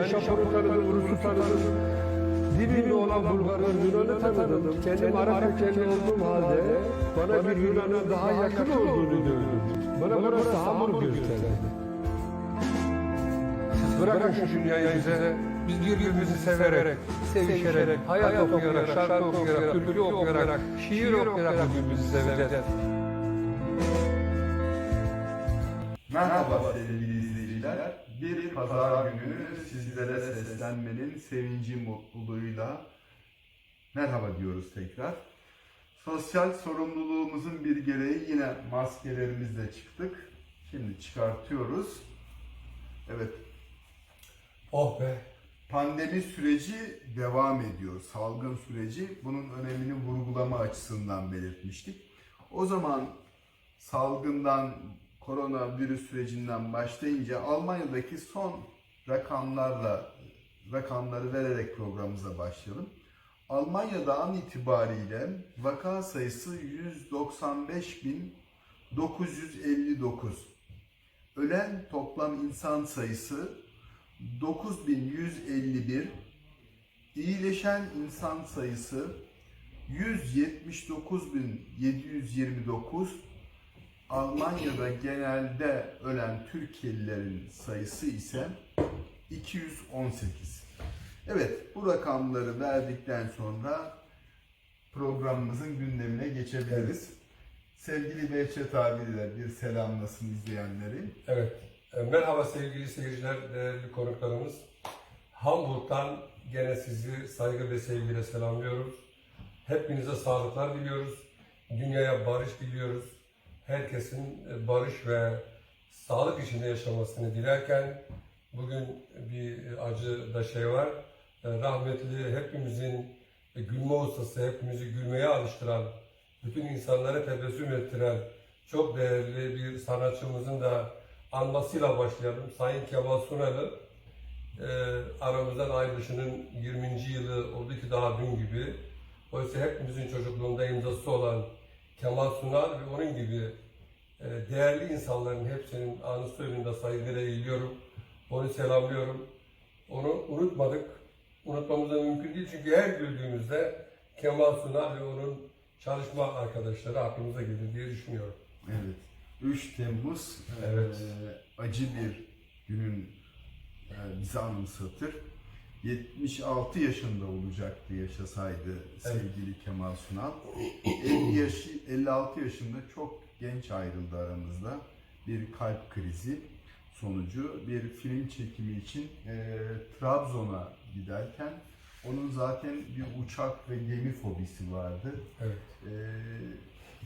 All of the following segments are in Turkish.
Yani Japon'u tanıdım, Rus'u tanıdım. Dibinde olan Bulgar'ı, Yunan'ı tanıdım. Kendim Arap kökenli olduğum halde bana bir Yunan'ın daha yakın olduğunu duydum. Bana burası Hamur gösterdi. Bırakın şu dünyayı bize, biz birbirimizi severek, sevişerek, hayat okuyarak, şarkı okuyarak, türkü okuyarak, şiir okuyarak birbirimizi seveceğiz. Merhaba sevgili izleyiciler. Bir pazar günü sizlere seslenmenin sevinci mutluluğuyla merhaba diyoruz tekrar. Sosyal sorumluluğumuzun bir gereği yine maskelerimizle çıktık. Şimdi çıkartıyoruz. Evet, Oh be! pandemi süreci devam ediyor. Salgın süreci bunun önemini vurgulama açısından belirtmiştik. O zaman salgından, koronavirüs sürecinden başlayınca Almanya'daki son rakamlarla rakamları vererek programımıza başlayalım. Almanya'da an itibariyle vaka sayısı 195.959. Ölen toplam insan sayısı 9151. İyileşen insan sayısı 179.729. Almanya'da genelde ölen Türkiye'lilerin sayısı ise 218. Evet, bu rakamları verdikten sonra programımızın gündemine geçebiliriz. Sevgili Behçet abiyle bir selamlasın izleyenleri. Evet. E, Merhaba sevgili seyirciler, değerli konuklarımız. Hamburg'dan gene sizi saygı ve sevgiyle selamlıyoruz. Hepinize sağlıklar diliyoruz. Dünyaya barış diliyoruz. Herkesin e, barış ve sağlık içinde yaşamasını dilerken bugün bir acı da şey var. E, Rahmetli hepimizin e, gülme ustası, hepimizi gülmeye alıştıran, bütün insanlara tebessüm ettiren çok değerli bir sanatçımızın da anmasıyla başlayalım. Sayın Kemal Sunal'ı e, aramızdan ayrılışının 20. yılı oldu ki daha dün gibi. Oysa hepimizin çocukluğunda imzası olan Kemal Sunal ve onun gibi e, değerli insanların hepsinin anısı önünde saygıyla eğiliyorum. Onu selamlıyorum. Onu unutmadık. Unutmamız da mümkün değil çünkü her güldüğümüzde Kemal Sunal ve onun çalışma arkadaşları aklımıza gelir diye düşünüyorum. Evet. 3 Temmuz e, Evet. acı bir günün e, bize anımsatır. 76 yaşında olacaktı yaşasaydı sevgili Kemal Sunal. 50 yaşı, 56 yaşında çok genç ayrıldı aramızda. Bir kalp krizi sonucu bir film çekimi için e, Trabzon'a giderken onun zaten bir uçak ve gemi fobisi vardı. Evet. E,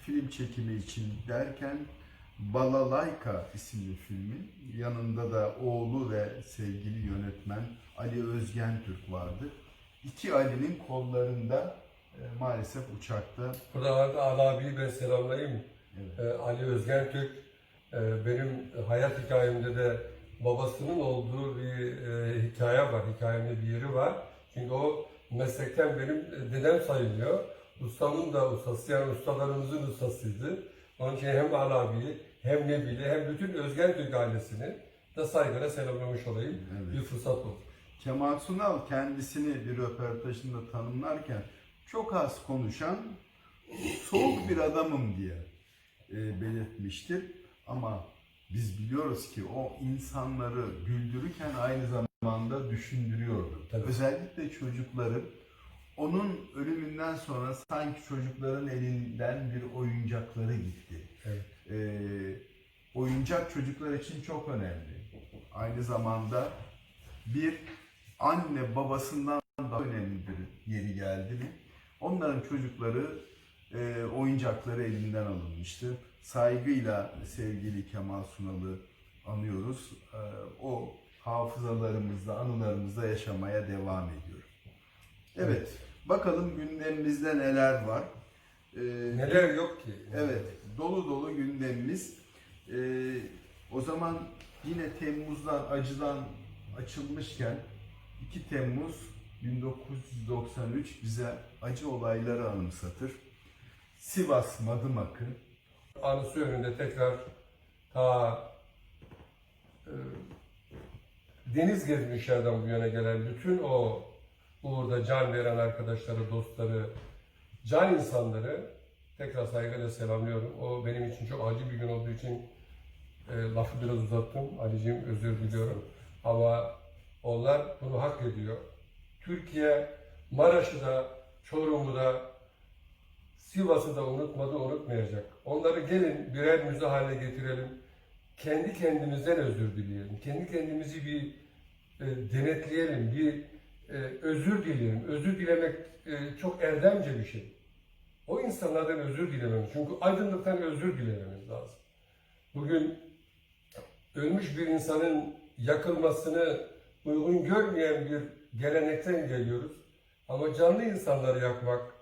film çekimi için derken Balalayka isimli filmin yanında da oğlu ve sevgili yönetmen Ali Özgen Türk vardı. İki Ali'nin kollarında e, maalesef uçakta Burada arada Ali abiyi ben selamlayayım. Evet. Ee, Ali Özgen Türk e, benim hayat hikayemde de babasının olduğu bir e, hikaye var. Hikayemde bir yeri var. Çünkü o meslekten benim e, dedem sayılıyor. Ustamın da ustası yani ustalarımızın ustasıydı. Onun için hem Ali abiyi hem Nebil'i hem bütün Özgen Türk ailesini de saygıyla selamlamış olayım. Evet. Bir fırsat oldu. Kemal Sunal kendisini bir röportajında tanımlarken çok az konuşan soğuk bir adamım diye e, belirtmiştir. Ama biz biliyoruz ki o insanları güldürürken aynı zamanda düşündürüyordu. Tabii. Özellikle çocukları onun ölümünden sonra sanki çocukların elinden bir oyuncakları gitti. Evet. E, oyuncak çocuklar için çok önemli. Aynı zamanda bir anne babasından daha önemli bir yeri geldi mi? Onların çocukları e, oyuncakları elinden alınmıştı. Saygıyla sevgili Kemal Sunal'ı anıyoruz. E, o hafızalarımızda, anılarımızda yaşamaya devam ediyor. Evet, bakalım gündemimizde neler var. E, Neler yok ki? Evet, dolu dolu gündemimiz. Ee, o zaman yine Temmuz'dan, acıdan açılmışken 2 Temmuz 1993 bize acı olayları anımsatır. Sivas Madımak'ı Anısı önünde tekrar ta e, deniz gezmişlerden bu yana gelen bütün o uğurda can veren arkadaşları, dostları, can insanları tekrar saygıyla selamlıyorum. O benim için çok acı bir gün olduğu için e, lafı biraz uzattım. Ali'ciğim özür diliyorum. Ama onlar bunu hak ediyor. Türkiye Maraş'ı da, Çorum'u da, Sivas'ı da unutmadı, unutmayacak. Onları gelin birer müze haline getirelim. Kendi kendimizden özür dileyelim. Kendi kendimizi bir e, denetleyelim, bir e, özür dileyelim. Özür dilemek e, çok erdemce bir şey. O insanlardan özür dilememiz. Çünkü aydınlıktan özür dilememiz lazım. Bugün ölmüş bir insanın yakılmasını uygun görmeyen bir gelenekten geliyoruz. Ama canlı insanları yakmak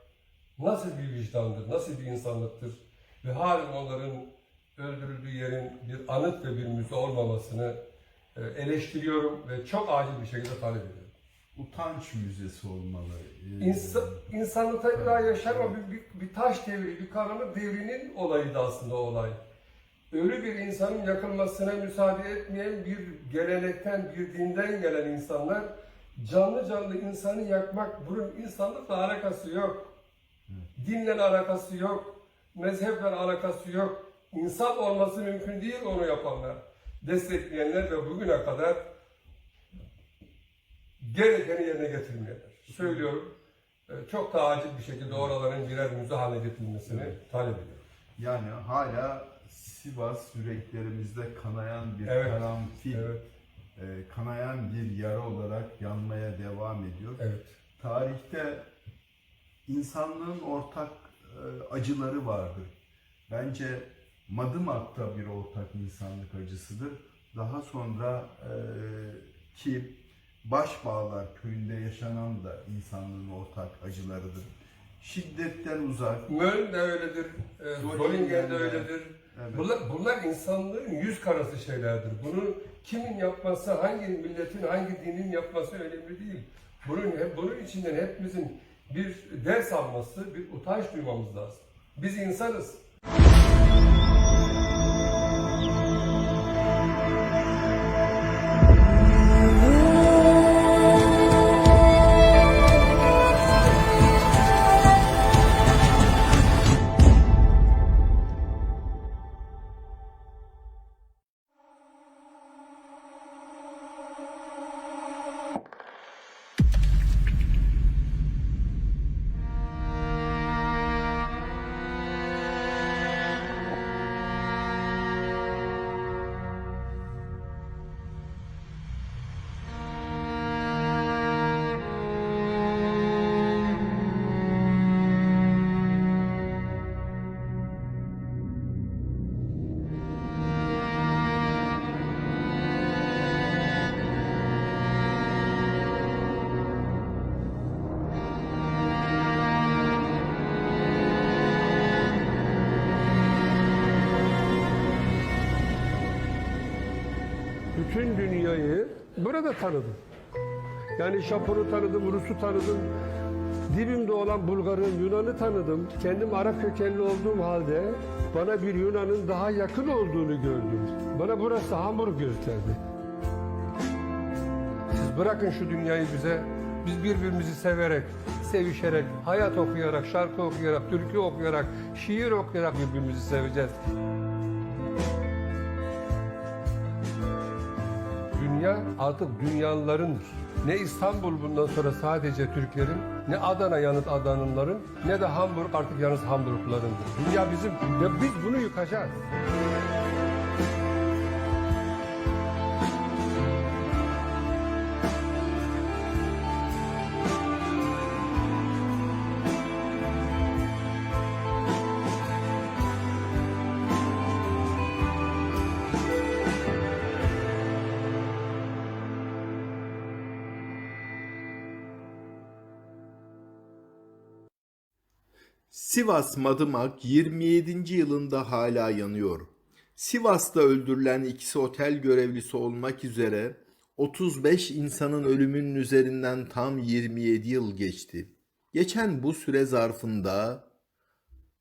nasıl bir vicdandır, nasıl bir insanlıktır ve halen onların öldürüldüğü yerin bir anıt ve bir müze olmamasını e, eleştiriyorum ve çok acil bir şekilde talep ediyorum. Utanç müzesi olmalı. Ee, İnsan, insanlıkta daha yaşar ama bir, bir, bir taş devri, bir karanlık devrinin olayıydı aslında o olay. Ölü bir insanın yakılmasına müsaade etmeyen bir gelenekten, bir dinden gelen insanlar canlı canlı insanı yakmak, bunun insanlıkla alakası yok. Dinle alakası yok, mezheple alakası yok. İnsan olması mümkün değil onu yapanlar. Destekleyenler ve bugüne kadar gerekeni yerine getirmeyenler. Söylüyorum, e, çok daha acil bir şekilde oraların birer müze haline getirilmesini talep ediyorum. Yani hala Sivas yüreklerimizde kanayan bir Evet, karanfil, Evet, e, kanayan bir yara olarak yanmaya devam ediyor. evet. Tarihte insanlığın ortak e, acıları vardır. Bence Madımak'ta bir ortak insanlık acısıdır. Daha sonra e, ki Başbağlar köyünde yaşanan da insanlığın ortak acılarıdır. Şiddetten uzak. Möln de öyledir, e, de öyledir. Evet. Bunlar, bunlar insanlığın yüz karası şeylerdir. Bunu kimin yapması, hangi milletin, hangi dinin yapması önemli değil. Bunun, bunun içinden hepimizin bir ders alması, bir utanç duymamız lazım. Biz insanız. Burada tanıdım. Yani Japon'u tanıdım, Rus'u tanıdım. Dibimde olan Bulgar'ı, Yunan'ı tanıdım. Kendim Arap kökenli olduğum halde bana bir Yunan'ın daha yakın olduğunu gördüm. Bana burası Hamburg gösterdi. Siz bırakın şu dünyayı bize. Biz birbirimizi severek, sevişerek, hayat okuyarak, şarkı okuyarak, türkü okuyarak, şiir okuyarak birbirimizi seveceğiz. Artık dünyalılarındır. Ne İstanbul bundan sonra sadece Türklerin, ne Adana yanıt Adanlıların, ne de Hamburg artık yalnız Hamburglularındır. Dünya bizim ve biz bunu yıkacağız. Sivas Madımak 27. yılında hala yanıyor. Sivas'ta öldürülen ikisi otel görevlisi olmak üzere 35 insanın ölümünün üzerinden tam 27 yıl geçti. Geçen bu süre zarfında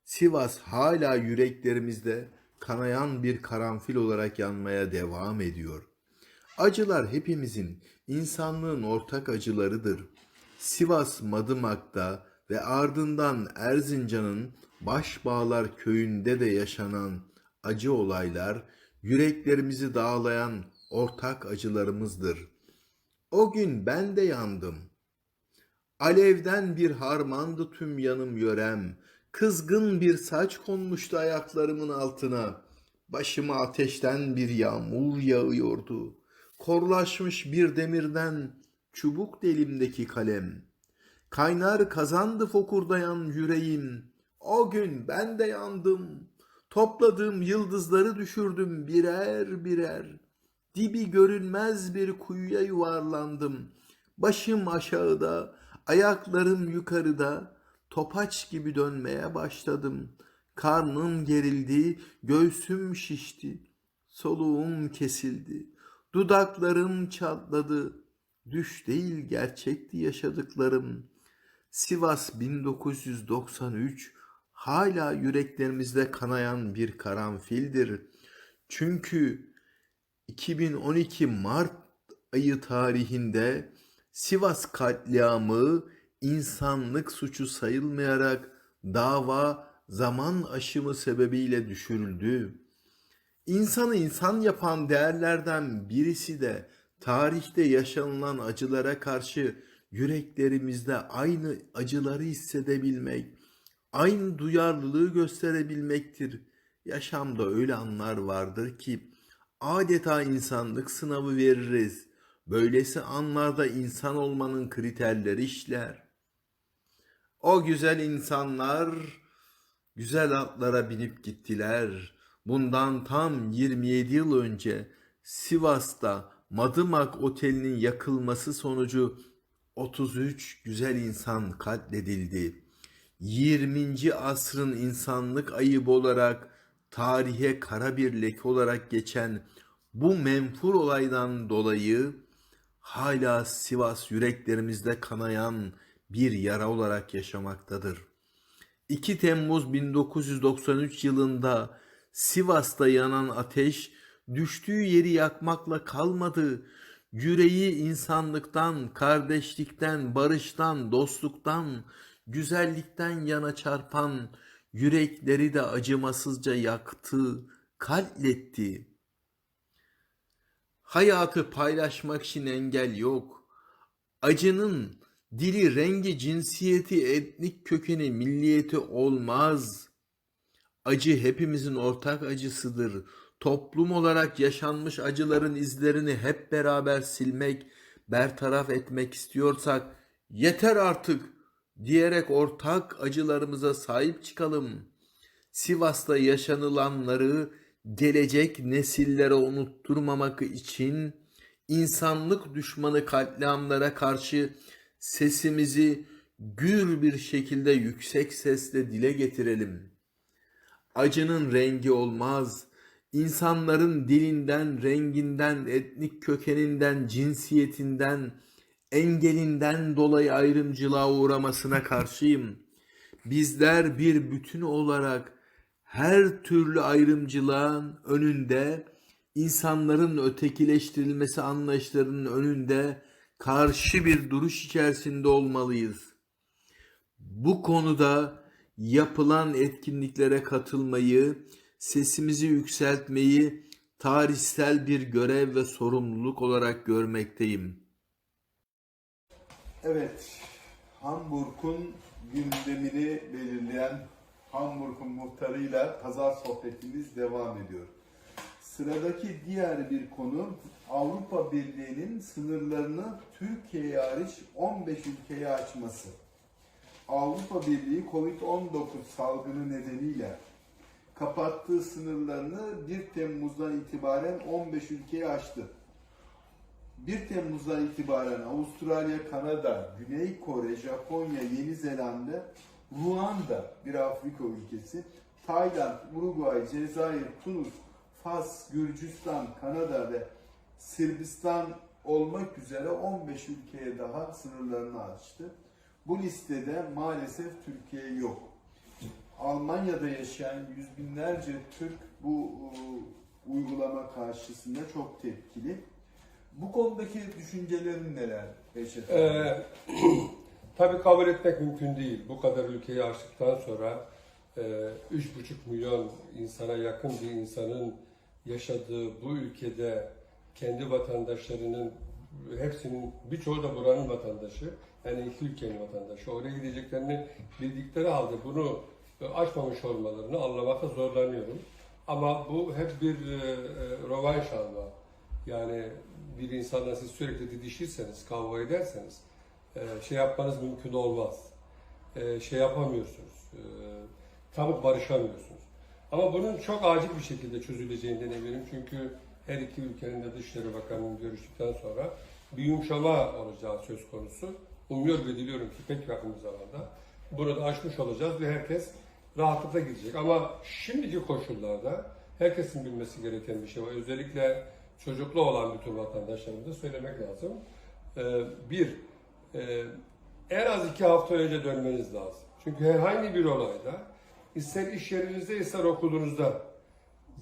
Sivas hala yüreklerimizde kanayan bir karanfil olarak yanmaya devam ediyor. Acılar hepimizin, insanlığın ortak acılarıdır. Sivas Madımak'ta ve ardından Erzincan'ın Başbağlar köyünde de yaşanan acı olaylar yüreklerimizi dağlayan ortak acılarımızdır. O gün ben de yandım. Alevden bir harmandı tüm yanım yörem. Kızgın bir saç konmuştu ayaklarımın altına. Başıma ateşten bir yağmur yağıyordu. Korlaşmış bir demirden çubuk delimdeki kalem. Kaynar kazandı fokurdayan yüreğim. O gün ben de yandım. Topladığım yıldızları düşürdüm birer birer. Dibi görünmez bir kuyuya yuvarlandım. Başım aşağıda, ayaklarım yukarıda, topaç gibi dönmeye başladım. Karnım gerildi, göğsüm şişti, soluğum kesildi. Dudaklarım çatladı. Düş değil gerçekti yaşadıklarım. Sivas 1993 hala yüreklerimizde kanayan bir karanfildir. Çünkü 2012 Mart ayı tarihinde Sivas katliamı insanlık suçu sayılmayarak dava zaman aşımı sebebiyle düşürüldü. İnsanı insan yapan değerlerden birisi de tarihte yaşanılan acılara karşı yüreklerimizde aynı acıları hissedebilmek, aynı duyarlılığı gösterebilmektir. Yaşamda öyle anlar vardır ki adeta insanlık sınavı veririz. Böylesi anlarda insan olmanın kriterleri işler. O güzel insanlar güzel atlara binip gittiler. Bundan tam 27 yıl önce Sivas'ta Madımak Oteli'nin yakılması sonucu 33 güzel insan katledildi. 20. asrın insanlık ayıbı olarak tarihe kara bir leke olarak geçen bu menfur olaydan dolayı hala Sivas yüreklerimizde kanayan bir yara olarak yaşamaktadır. 2 Temmuz 1993 yılında Sivas'ta yanan ateş düştüğü yeri yakmakla kalmadı. Yüreği insanlıktan, kardeşlikten, barıştan, dostluktan, güzellikten yana çarpan yürekleri de acımasızca yaktı, katletti. Hayatı paylaşmak için engel yok. Acının dili, rengi, cinsiyeti, etnik kökeni, milliyeti olmaz. Acı hepimizin ortak acısıdır. Toplum olarak yaşanmış acıların izlerini hep beraber silmek, bertaraf etmek istiyorsak yeter artık diyerek ortak acılarımıza sahip çıkalım. Sivas'ta yaşanılanları gelecek nesillere unutturmamak için insanlık düşmanı katliamlara karşı sesimizi gür bir şekilde yüksek sesle dile getirelim. Acının rengi olmaz. İnsanların dilinden, renginden, etnik kökeninden, cinsiyetinden, engelinden dolayı ayrımcılığa uğramasına karşıyım. Bizler bir bütün olarak her türlü ayrımcılığın önünde, insanların ötekileştirilmesi anlayışlarının önünde karşı bir duruş içerisinde olmalıyız. Bu konuda yapılan etkinliklere katılmayı, sesimizi yükseltmeyi tarihsel bir görev ve sorumluluk olarak görmekteyim. Evet, Hamburg'un gündemini belirleyen Hamburg'un muhtarıyla pazar sohbetimiz devam ediyor. Sıradaki diğer bir konu Avrupa Birliği'nin sınırlarını Türkiye'ye hariç 15 ülkeye açması. Avrupa Birliği Covid-19 salgını nedeniyle kapattığı sınırlarını 1 Temmuz'dan itibaren 15 ülkeye açtı. 1 Temmuz'dan itibaren Avustralya, Kanada, Güney Kore, Japonya, Yeni Zelanda, Ruanda bir Afrika ülkesi, Tayland, Uruguay, Cezayir, Tunus, Fas, Gürcistan, Kanada ve Sırbistan olmak üzere 15 ülkeye daha sınırlarını açtı. Bu listede maalesef Türkiye yok. Almanya'da yaşayan yüz binlerce Türk bu e, uygulama karşısında çok tepkili. Bu konudaki düşüncelerin neler Beşir? Ee, tabii kabul etmek mümkün değil. Bu kadar ülkeyi açtıktan sonra e, 3,5 milyon insana yakın bir insanın yaşadığı bu ülkede kendi vatandaşlarının hepsinin birçoğu da buranın vatandaşı. Yani iki ülkenin vatandaşı. Oraya gideceklerini bildikleri halde bunu açmamış olmalarını anlamakta zorlanıyorum. Ama bu hep bir e, e, rövanş alma. Yani bir insanla siz sürekli didişirseniz, kavga ederseniz e, şey yapmanız mümkün olmaz. E, Şey yapamıyorsunuz. e, Tam barışamıyorsunuz. Ama bunun çok acil bir şekilde çözüleceğinden eminim. Çünkü her iki ülkenin de Dışişleri Bakanı'nın görüştükten sonra bir yumuşama olacağı söz konusu. Umuyor ve diliyorum ki pek yakın zamanda bunu da olacağız ve herkes rahatlıkla gidecek. Ama şimdiki koşullarda herkesin bilmesi gereken bir şey var. Özellikle çocuklu olan bütün vatandaşlarımıza söylemek lazım. Ee, bir, e, en az iki hafta önce dönmeniz lazım. Çünkü herhangi bir olayda ister iş yerinizde ister okulunuzda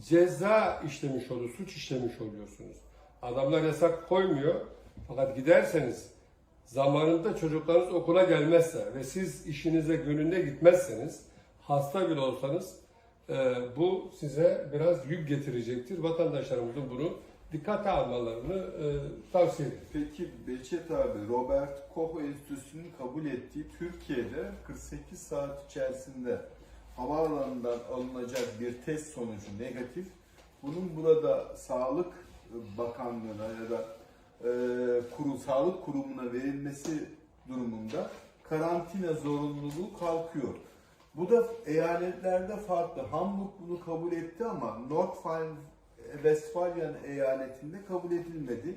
ceza işlemiş olur, suç işlemiş oluyorsunuz. Adamlar yasak koymuyor. Fakat giderseniz zamanında çocuklarınız okula gelmezse ve siz işinize gününde gitmezseniz hasta bile olsanız e, bu size biraz yük getirecektir. Vatandaşlarımızın bunu dikkate almalarını e, tavsiye ederim. Peki Behçet abi, Robert Koch Enstitüsü'nün kabul ettiği Türkiye'de 48 saat içerisinde havaalanından alınacak bir test sonucu negatif. Bunun burada Sağlık Bakanlığı'na ya da e, kuru, Sağlık Kurumu'na verilmesi durumunda karantina zorunluluğu kalkıyor. Bu da eyaletlerde farklı. Hamburg bunu kabul etti ama Nordrhein-Westfalen eyaletinde kabul edilmedi.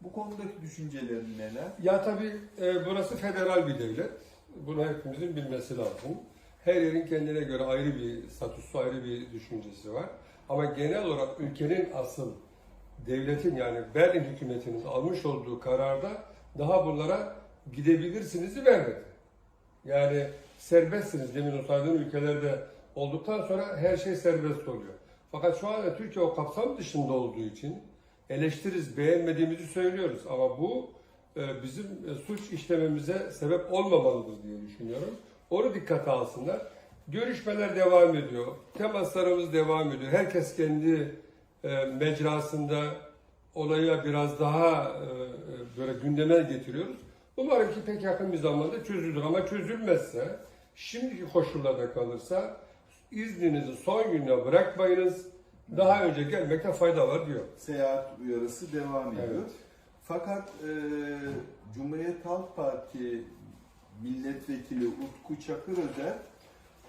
Bu konudaki düşüncelerin neler? Ya tabii e, burası federal bir devlet. Bunu hepimizin bilmesi lazım. Her yerin kendine göre ayrı bir statüsü, ayrı bir düşüncesi var. Ama genel olarak ülkenin asıl devletin yani Berlin hükümetinin almış olduğu kararda daha bunlara gidebilirsiniz vermedi. Yani serbestsiniz demin o saydığım ülkelerde olduktan sonra her şey serbest oluyor. Fakat şu anda Türkiye o kapsam dışında olduğu için eleştiririz, beğenmediğimizi söylüyoruz. Ama bu e, bizim e, suç işlememize sebep olmamalıdır diye düşünüyorum. Onu dikkate alsınlar. Görüşmeler devam ediyor. Temaslarımız devam ediyor. Herkes kendi e, mecrasında olaya biraz daha böyle gündeme getiriyoruz. Umarım ki pek yakın bir zamanda çözülür ama çözülmezse şimdiki koşullarda kalırsa izninizi son gününe bırakmayınız. Daha önce gelmekte fayda var diyor. Seyahat uyarısı devam ediyor. Evet. Fakat e, Cumhuriyet Halk Parti milletvekili Utku Çakırözer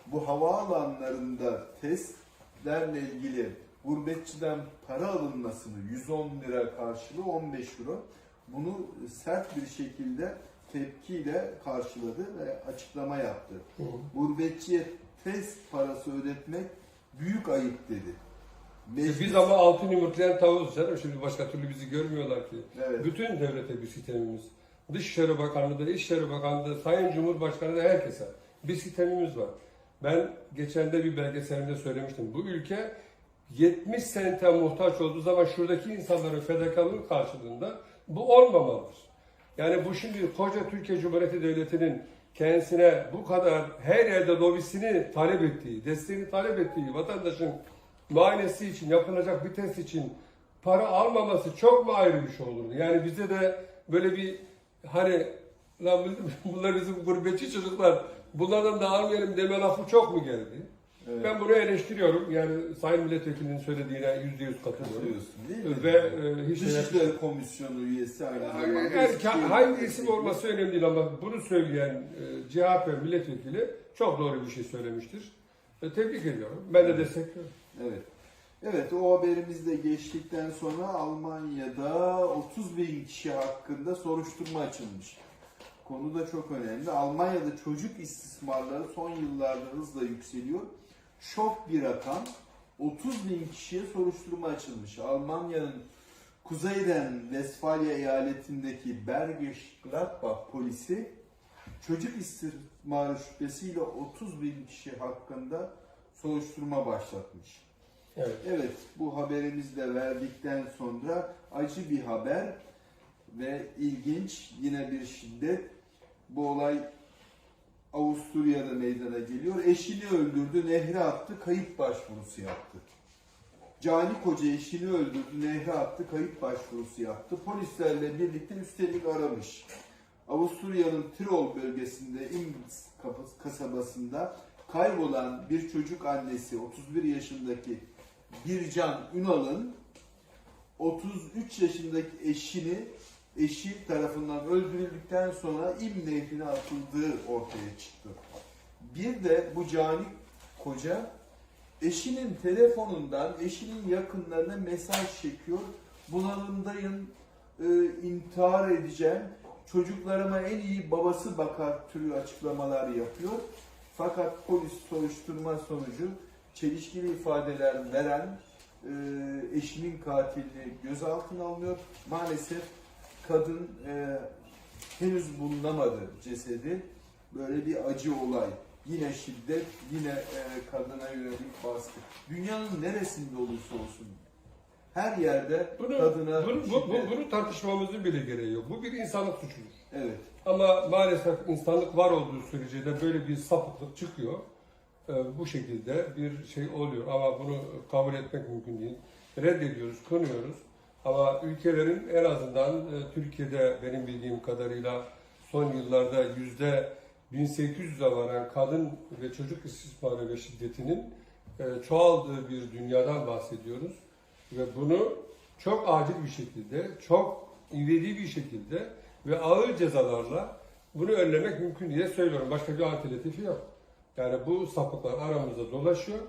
bu havaalanlarında testlerle ilgili gurbetçiden para alınmasını 110 lira karşılığı 15 euro bunu sert bir şekilde tepkiyle karşıladı ve açıklama yaptı. Gurbetçiye test parası ödetmek büyük ayıp dedi. Biz ama altın yumurtlayan tavuğuz canım. Şimdi başka türlü bizi görmüyorlar ki. Evet. Bütün devlete bir sistemimiz. Dışişleri Bakanlığı'da, İçişleri Bakanlığı'da, Sayın Cumhurbaşkanı'da herkese bir sistemimiz var. Ben geçen de bir belgeselimde söylemiştim. Bu ülke 70 sente muhtaç olduğu zaman şuradaki insanların fedakarlığı karşılığında bu olmamalıdır. Yani bu şimdi koca Türkiye Cumhuriyeti Devleti'nin kendisine bu kadar her yerde lobisini talep ettiği, desteğini talep ettiği vatandaşın muayenesi için, yapılacak bir test için para almaması çok mu ayrı bir şey olurdu? Yani bize de böyle bir hani lan bunlar bizim gurbetçi çocuklar bunlardan da almayalım deme lafı çok mu geldi? Evet. Ben bunu eleştiriyorum. Yani Sayın Milletvekilinin söylediğine yüzde yüz katılıyorum. Değil mi? Ve e, hiç Dışişleri Komisyonu üyesi aynı zamanda. eski hangi isim olması önemli değil ama bunu söyleyen e, CHP milletvekili çok doğru bir şey söylemiştir. E, tebrik ediyorum. Ben de destekliyorum. Evet. Evet o haberimiz de geçtikten sonra Almanya'da 30 bin kişi hakkında soruşturma açılmış. Konu da çok önemli. Almanya'da çocuk istismarları son yıllarda hızla yükseliyor. Şok bir rakam. 30 bin kişiye soruşturma açılmış. Almanya'nın kuzeyden Westfalia eyaletindeki Bergisch Gladbach polisi çocuk istismarı şüphesiyle 30 bin kişi hakkında soruşturma başlatmış. Evet. Evet, bu haberimizi de verdikten sonra acı bir haber. ve ilginç yine bir şiddet. Bu olay Avusturya'da meydana geliyor. Eşini öldürdü, nehre attı, kayıp başvurusu yaptı. Cani koca eşini öldürdü, nehre attı, kayıp başvurusu yaptı. Polislerle birlikte üstelik aramış. Avusturya'nın Tirol bölgesinde İmz kasabasında kaybolan bir çocuk annesi 31 yaşındaki Bircan Ünal'ın 33 yaşındaki eşini eşi tarafından öldürüldükten sonra İm Nehri'ne atıldığı ortaya çıktı. Bir de bu cani koca eşinin telefonundan eşinin yakınlarına mesaj çekiyor. Bunalımdayım, e, intihar edeceğim, çocuklarıma en iyi babası bakar türü açıklamalar yapıyor. Fakat polis soruşturma sonucu çelişkili ifadeler veren e, eşinin katilini gözaltına alınıyor. Maalesef kadın e, henüz bulunamadı cesedi. Böyle bir acı olay. Yine şiddet, yine e, kadına yönelik baskı. Dünyanın neresinde olursa olsun her yerde Bunu, kadına bunu, bu, bu- bunu tartışmamızın bile gereği yok. Bu bir insanlık suçudur. Evet. Ama maalesef insanlık var olduğu sürece de böyle bir sapıklık çıkıyor. Ee, bu şekilde bir şey oluyor ama bunu kabul etmek mümkün değil. Reddediyoruz, kınıyoruz. Ama ülkelerin en azından e, Türkiye'de benim bildiğim kadarıyla son yıllarda yüzde 1800'e varan kadın ve çocuk istismarı ve şiddetinin e, çoğaldığı bir dünyadan bahsediyoruz. Ve bunu çok acil bir şekilde, çok ivedi bir şekilde ve ağır cezalarla bunu önlemek mümkün diye söylüyorum. Başka bir alternatifi yok. Yani bu sapıklar aramızda dolaşıyor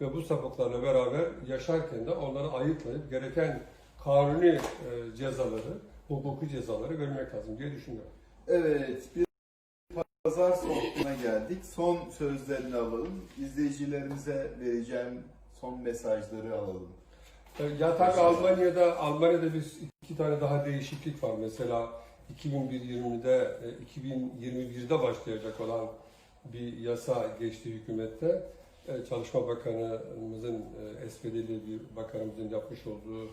ve bu sapıklarla beraber yaşarken de onları ayıklayıp gereken kanuni e, cezaları, hukuki cezaları vermek lazım diye düşünüyorum. Evet, bir pazar sohbetine geldik. Son sözlerini alalım. İzleyicilerimize vereceğim son mesajları alalım. E, Ya tabii Almanya'da Almanya'da biz iki tane daha değişiklik var. Mesela 2020'de e, 2021'de başlayacak olan bir yasa geçti hükümette. E, Çalışma Bakanımızın e, SPD'li bir bakanımızın yapmış olduğu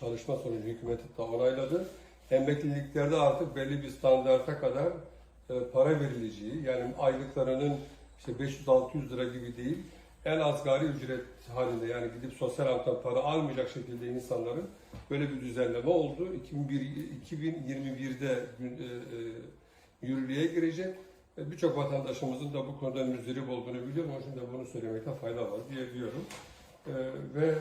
çalışma sonucu hükümet de onayladı. Emekliliklerde artık belli bir standarta kadar e, para verileceği yani aylıklarının işte 500-600 lira gibi değil en asgari ücret halinde yani gidip sosyal haktan para almayacak şekilde insanların böyle bir düzenleme oldu. 2001, 2021'de gün- e, e, yürürlüğe girecek. Birçok vatandaşımızın da bu konuda müzdarip olduğunu biliyorum. Onun için de bunu söylemekte fayda var diye diyorum. Ve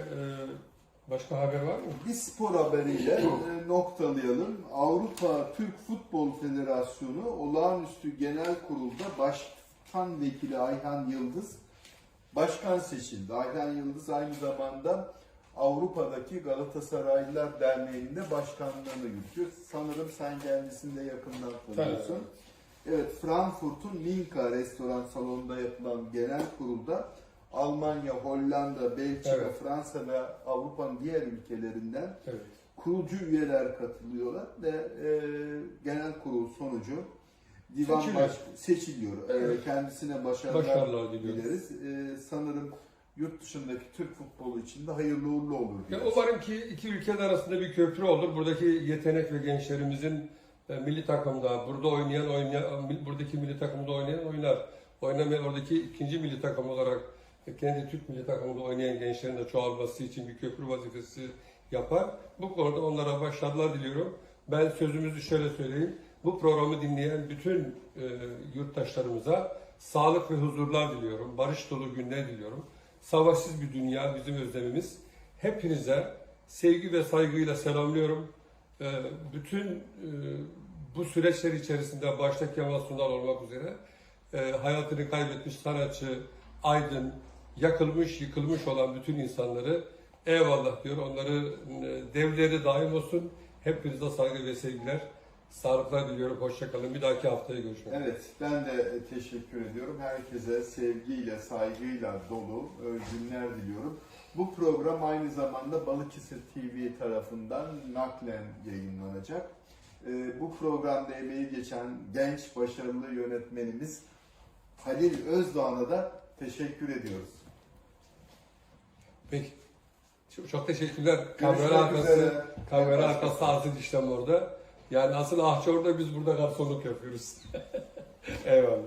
başka haber var mı? Bir spor haberiyle e, noktalayalım. Avrupa Türk Futbol Federasyonu olağanüstü genel kurulda başkan vekili Ayhan Yıldız başkan seçildi. Ayhan Yıldız aynı zamanda Avrupa'daki Galatasaraylılar Derneği'nde başkanlığını yürütüyor. Sanırım sen kendisini de yakından tanıyorsun. Evet, Frankfurt'un Minka restoran salonunda yapılan genel kurulda Almanya, Hollanda, Belçika, Evet. Fransa ve Avrupa'nın diğer ülkelerinden Evet. kurucu üyeler katılıyorlar ve e, genel kurul sonucu divan Seçiliyor. baş seçiliyor. E, Evet. kendisine başarılar, Başarılar dileriz. E, sanırım yurt dışındaki Türk futbolu için de hayırlı uğurlu olur. Ya umarım ki iki ülke arasında bir köprü olur. Buradaki yetenek ve gençlerimizin e, milli takımda, burada oynayan, oynayan buradaki milli takımda oynayan oynar. Oynamayan oradaki ikinci milli takım olarak e, kendi Türk milli takımında oynayan gençlerin de çoğalması için bir köprü vazifesi yapar. Bu konuda onlara başarılar diliyorum. Ben sözümüzü şöyle söyleyeyim. Bu programı dinleyen bütün e, yurttaşlarımıza sağlık ve huzurlar diliyorum. Barış dolu günler diliyorum. Savaşsız bir dünya bizim özlemimiz. Hepinize sevgi ve saygıyla selamlıyorum. Ee, Bütün e, bu süreçler içerisinde başta Kemal Sunal olmak üzere e, hayatını kaybetmiş sanatçı, aydın, yakılmış, yıkılmış olan bütün insanları eyvallah diyor. Onları e, devleri daim olsun. Hepinize saygı ve sevgiler. Sağlıklar diliyorum. Hoşçakalın. Bir dahaki haftaya görüşmek üzere. Evet, ben de e, teşekkür ediyorum. Herkese sevgiyle, saygıyla dolu günler diliyorum. Bu program aynı zamanda Balıkesir TV tarafından naklen yayınlanacak. E, Bu programda emeği geçen genç, başarılı yönetmenimiz Halil Özdağ'a da teşekkür ediyoruz. Peki. Çok, çok teşekkürler. Kamera arkası, kamera arkası Aziz İşlem orada. Yani asıl ahçı orada biz burada garsonluk yapıyoruz. Eyvallah.